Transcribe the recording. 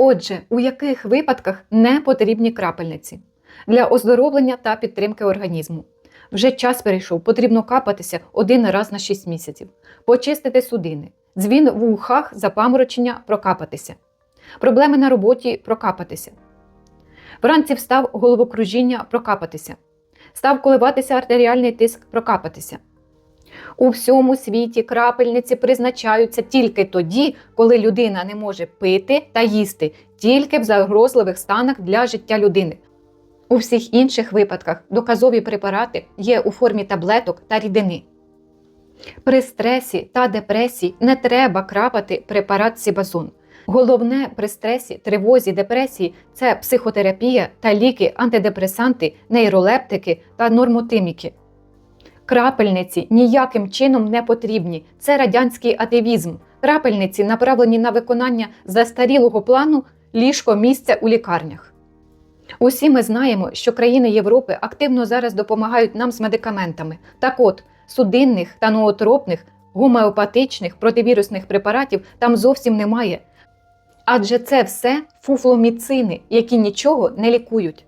Отже, у яких випадках не потрібні крапельниці? Для оздоровлення та підтримки організму. Вже час перейшов, потрібно капатися один раз на 6 місяців, почистити судини, дзвін в ухах, запаморочення прокапатися, проблеми на роботі прокапатися. Вранці встав головокружіння прокапатися, став коливатися артеріальний тиск прокапатися. У всьому світі крапельниці призначаються тільки тоді, коли людина не може пити та їсти, тільки в загрозливих станах для життя людини. У всіх інших випадках доказові препарати є у формі таблеток та рідини. При стресі та депресії не треба крапати препарат Сібазон. Головне при стресі, тривозі, депресії це психотерапія та ліки, антидепресанти, нейролептики та нормотиміки. Крапельниці ніяким чином не потрібні. Це радянський атеїзм. Крапельниці направлені на виконання застарілого плану ліжко місця у лікарнях. Усі ми знаємо, що країни Європи активно зараз допомагають нам з медикаментами. Так от, судинних та ноотропних, гомеопатичних противірусних препаратів там зовсім немає. Адже це все фуфломіцини, які нічого не лікують.